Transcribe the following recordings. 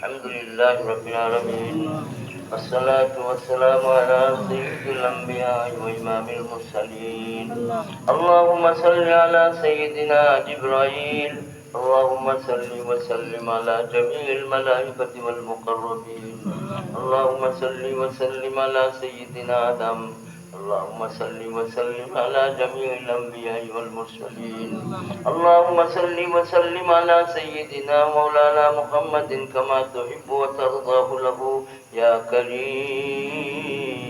الحمد لله رب العالمين. والصلاة والسلام على سيد الأنبياء وإمام المرسلين. اللهم صل على سيدنا جبرائيل. اللهم صل وسلم على جميع الملائكة والمقربين. اللهم صل وسلم على سيدنا آدم. اللهم صل وسلم على جميع الأنبياء والمرسلين. اللهم صل وسلم على سيدنا مولانا محمد كما تحب وترضاه له. يا كريم.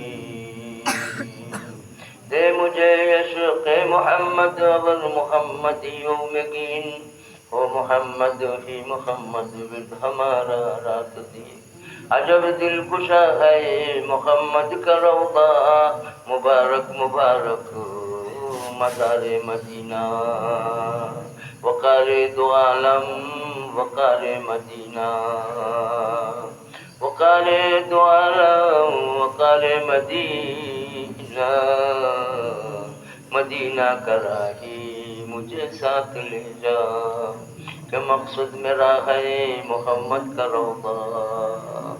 دے مجھے عشق محمد اور محمد یوم گین أو محمد محمد ہمارا رات عجب دل کشا ہے محمد کا روضہ۔ مبارک مبارک، مزار مدینہ۔ وقار دو عالم، وقار مدینہ۔ وقار دو عالم، وقار مدینہ۔ مدینہ کراہی مجھے ساتھ لے جا۔ کہ مقصد میرا ہے محمد کا روضہ؟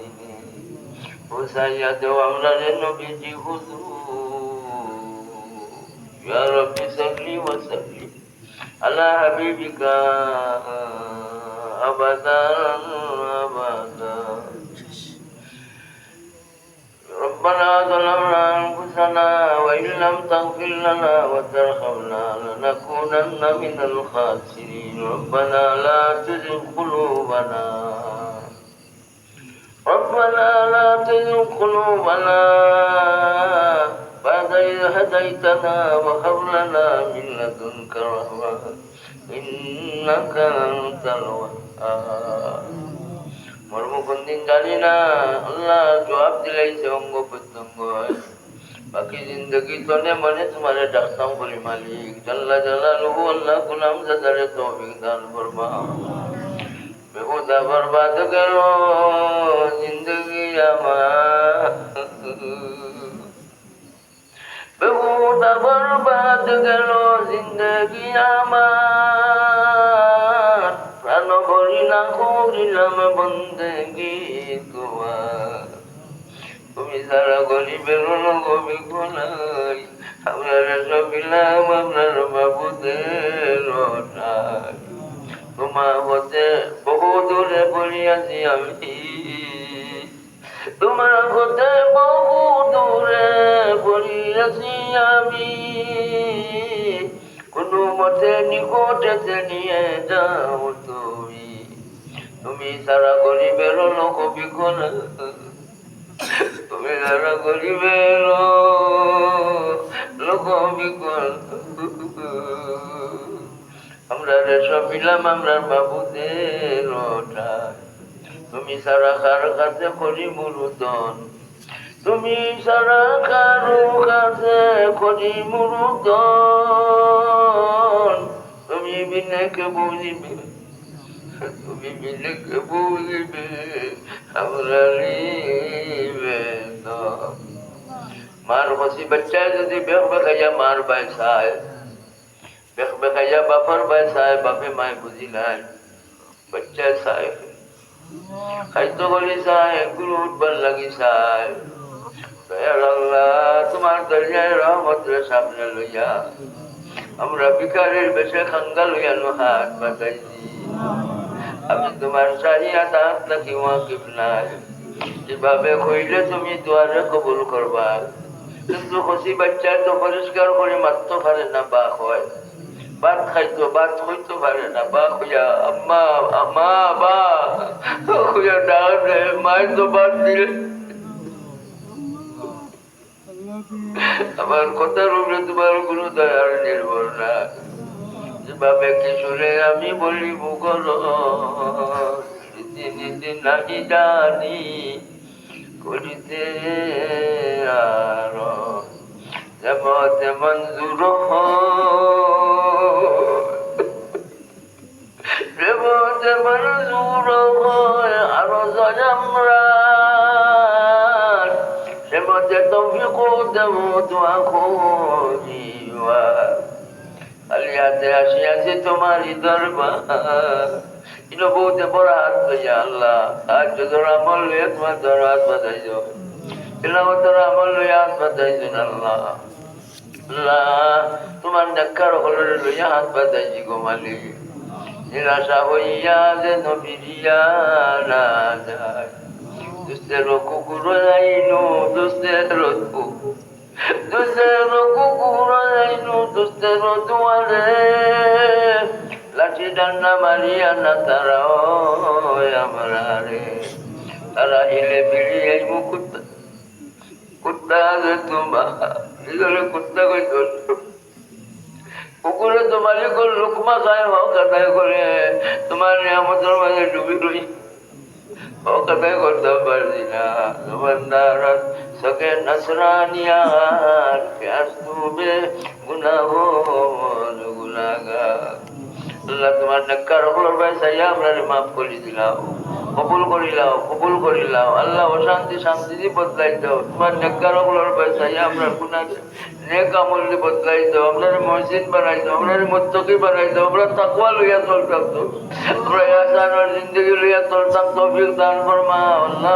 وسيدعون للنبي خذوه يا ربي صل وسلم. على حبيبك أبدا أبدا ربنا ظلمنا أنفسنا وإن لم تغفر لنا وترحمنا لنكونن من الخاسرين ربنا لا تزغ قلوبنا تزغ قلوبنا بعد إذ هديتنا وهب لنا من لدنك رحمة إنك أنت الوهاب মর্ম কোনদিন জানি না আল্লাহ জবাব দিলাইছে অঙ্গ প্রত্যঙ্গ বাকি জিন্দগি তনে মনে তোমারে ডাকতাম করি মালিক জাল্লা জাল্লা লহু আল্লাহ গুলাম জাদারে তৌফিক দান করবা বেহুদা বরবাদ গেল জিন্দগি আমার বরবাদ গেল জিন্দগি আমার প্রাণ ভরি না করিলাম বন্দেগি তোমার তুমি সারা গোলাই আপনার সবিলাম আপনার বাবুদের তোমার হতে বহু দূরে পড়িয়াছি আমি তোমার হতে বহু দূরে পড়িয়াছি আমি। কোনো মতে নিকটেতে নিয়ে যাও তুমি। তুমি সারা গরিবের লোক বিকল। তুমি সারা গরিবের লোক বিকল। আমরা রেশো মিলাম, আমরা বাবুদের তুমি সারা কার কাছে করি মুরুদন? তুমি সারা কারও কাছে করি মুরুদন? তুমি বিনেকে বুঝিবে, তুমি বিনেকে বুঝিবে, আমরা মার হসি বাচ্চা যদি বেখ বেখাইয়া মার বাইসায় বেখ বেখাইয়া বাপর বাইসায় বাপে মায় বুঝি নাই। বাচ্চা সায়। খাদ্য করি চাই, গুরু উঠবার লাগি চাই। তোমার সামনে লইয়া। আমরা বিকারের বেশে খাঙ্গা লইয়া বাতাইছি আমি তোমার চাহিয়া তাহাত নাকি ওয়াকিফ নাই। যেভাবে কইলে তুমি দুয়ারে কবুল করবা। কিন্তু হসি বাচ্চা তো পরিষ্কার করে মারতে পারে না বা হয়। ভাত খাইতো ভাত হইতে পারে না বা খুঁজা আম্মা আম্মা বা মায়ের তো বাদ দিলে আমার কথার উপরে তোমার কোনো দয়ার নির্ভর না। যেভাবে কিশোরে আমি বলি মুগল নীতি নীতি নাহি জানি, করিতে খালি হাতে আসি আছি তোমারই দরবার। ইনো বউতে বড় হাত লইয়া আল্লাহ আজ তোর আমল লইয়া তোমার দর হাত বাজাই যাও এলাও তোর আমল লইয়া হাত বাজাই আল্লাহ। তোমার লইয়া হাত গো মালিক। নিরাশা হইয়া যায় দুসের কুকুর দুসের দুসের কুকুর যাইনু দুসের দুয়ারে লাঠি ডান্ডা মারিয়া না তারা আমরা রে তারা হিলে বিড়িয়ে এই কুত্তা যে তোমার কুত্তা কুকুরে তোমার লোকমা খায় হোক কাটাই করে তোমার নিয়ামতের মাঝে ডুবি রই কাটাই করতে পারছি না তোমার নারাজ সকে নসরানিয়ার প্যাস তুমি আল্লাহ তোমার নেককার হলোর ভাই সাইয়া আমরা মাফ করে দিলাম কবুল করিলাও কবুল করিলাও আল্লাহ অশান্তি শান্তি বদলাই দাও তোমার নেককার হলোর ভাই সাইয়া আমরা গুনা নেক মসজিদ বানাই দাও আমরা মত্তকি বানাই দাও তো। লইয়া চলতাম, তৌফিক দান ফরমা। আল্লাহ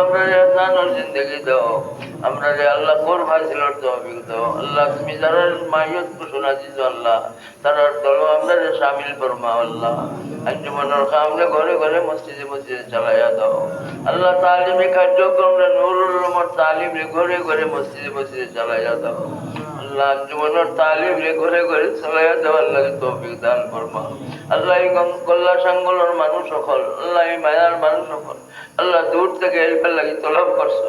আমরা আল্লাহ কোর ভাইছিল তৌফিক দাও। আল্লাহ, তুমি যারা মাইয়ত ঘোষণা দিছো, আল্লাহ তারার দল আমরা রে শামিল ফরমা, আল্লাহ। ঘরে ঘরে মসজিদে মসজিদে চালাইয়া দাও। আল্লাহ, তালিমে কার্যক্রম তালিম রে ঘরে ঘরে মসজিদে মসজিদে চালাইয়া দাও। আল্লাহ আঞ্জুমানের তালিম ঘরে ঘরে চালাইয়া দাও আল্লাহ তৌফিক দান ফরমা আল্লাহ কল্লা সাঙ্গলের মানুষ সকল। আল্লাহ মায়ার মানুষ সকল। আল্লাহ দূর থেকে এলফেল লাগি তলব করছ।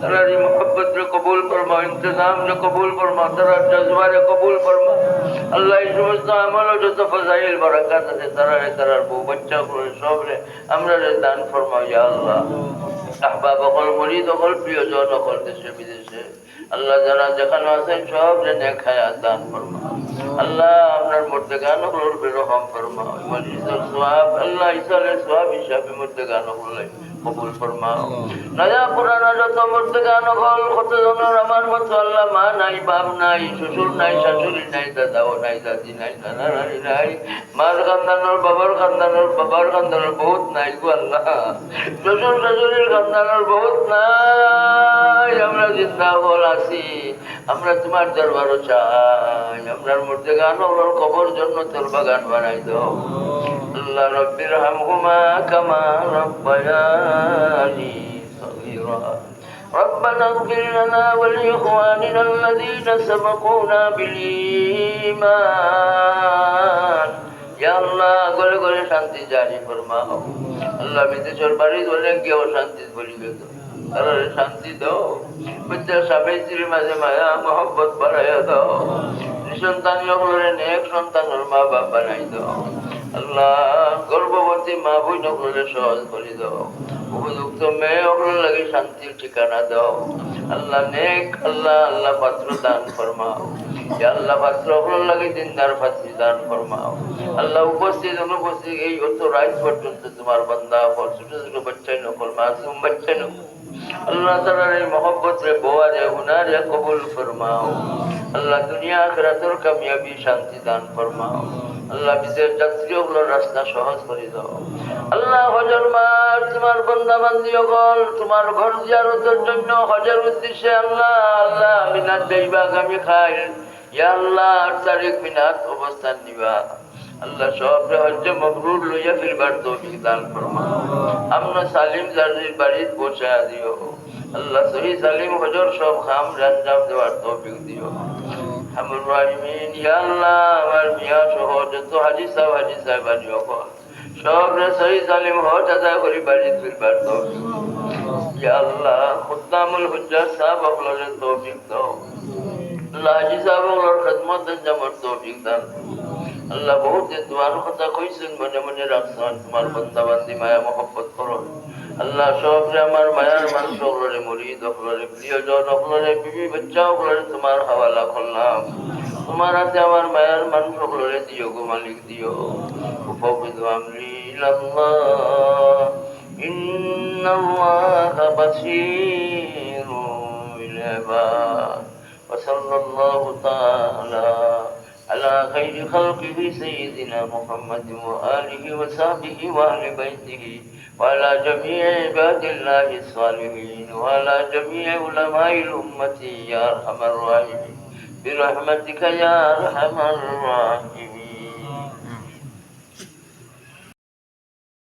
তারা এই মোহব্বত রে কবুল ফরমা ইন্তজাম রে কবুল ফরমা তারা জজবা রে কবুল ফরমা আল্লাহ এই সমস্ত আমল যত ফজাইল বারাকাত আছে, তারা রে তারার বউ বাচ্চা করে সব রে আমরা রে দান ফরমাও ইয়া আল্লাহ। আহবাব অকল মরিদ অকল প্রিয়জন অকল দেশে বিদেশে। আল্লাহ যারা যেখানে আছেন সব রে নেখায় দান ফরমা আল্লাহ আপনার মধ্যে গান বেরহম ফরমা মরিদের সোয়াব, আল্লাহ ইসালের সোয়াব হিসাবে মধ্যে গান হলো ফরমাও হল বহুত নাই গো আল্লাহ। বহুত নাই। জিন্দা হল আছি আমরা তোমার দরবারও চাই আমরার মধ্যে গান হল কবর জন্য তোর বাগান বানাই দাও আল্লাহ রব্বির হামহুমা কামা রব্বায়ানি صغيرا ربنا اغفر لنا ولإخواننا الذين سبقونا بالإيمان ইয়া আল্লাহ গলে গলে শান্তি জারি ফরমাও আল্লাহ বিদেশের বাড়ি ধরে কেউ শান্তি বলি গেল শান্তি দাও। বাচ্চা স্বামী স্ত্রীর মাঝে মায়া, মহব্বত বাড়াইয়া দাও। নিঃসন্তানী হলে নেক সন্তানের মা বাপ বানাই দাও। আল্লাহ গর্ভবতী মা বই নকলে সহজ করে দাও। উপযুক্ত মেয়ে হলে লাগে শান্তির ঠিকানা দাও। আল্লাহ নেক, আল্লাহ আল্লাহ পাত্র দান ফরমাও। আল্লাহ পাত্র হলে লাগে দিনদার পাত্রী দান ফরমাও। আল্লাহ উপস্থিত, অনুপস্থিত এই অত রাত পর্যন্ত তোমার ফল ছোট ছোট বাচ্চাই নকল, মাসুম বাচ্চাই নকল। আল্লাহ তালার এই মহব্বত রে বোয়া রে হুনার রে কবুল ফরমাও। আল্লাহ দুনিয়া আখরাতের কামিয়াবি শান্তি দান ফরমাও। আল্লাহ বিশেষ যাত্রী হলো রাস্তা সহজ করে দাও। আল্লাহ হজর মার, তোমার বন্দা বান্দি সকল তোমার ঘর জিয়ারতের জন্য হজের উদ্দেশ্যে আল্লাহ আল্লাহ, মিনাত দেইবা আমি খাই ইয়া আল্লাহ, তারিখ মিনাত অবস্থান দিবা আল্লাহ সব হজ্জ মবরুর লইয়া ফিরবার তৌফিক দান ফরমাও আমরা সালিম জারির বাড়িতে পৌঁছা দিও। আল্লাহ সহি সালিম হজর সব খাম রাঞ্জাম দেওয়ার তৌফিক দিও। আমার রাহিমিন, ইয়া আল্লাহ, আমার মিয়া সহ যত হাজি সাহেব হাজি সাহেব অকল সব রে সহি সালিম হজ আদায় করি বাড়িতে ফিরবার তৌফিক ইয়া আল্লাহ খুদ্দামুল হুজ্জাত সাহেব অকলের তৌফিক দাও। আল্লাহ হাজি সাহেব অকলের খেদমত জামার তৌফিক দান। আল্লাহ বহুত দিন তোমার কথা কইছেন মনে মনে রাখছেন তোমার বন্দা বান্দি মায়া মহব্বত করো আল্লাহ সব রে আমার মায়ার মানুষ সকলরে মরিদ সকলরে প্রিয়জন সকলরে বিবি বাচ্চা সকলরে তোমার হাওয়ালা করলাম তোমার হাতে আমার মায়ার মানুষ সকলরে দিও গো মালিক দিও উপবিদ আমরি ইলাল্লাহ ইন্নাল্লাহা বাসীরুম বিল العباد وصلى الله تعالى على خير خلقه سيدنا محمد وآله وصحبه وأهل بيته وعلى جميع عباد الله الصالحين وعلى جميع علماء الأمة يا أرحم الراحمين. برحمتك يا أرحم الراحمين.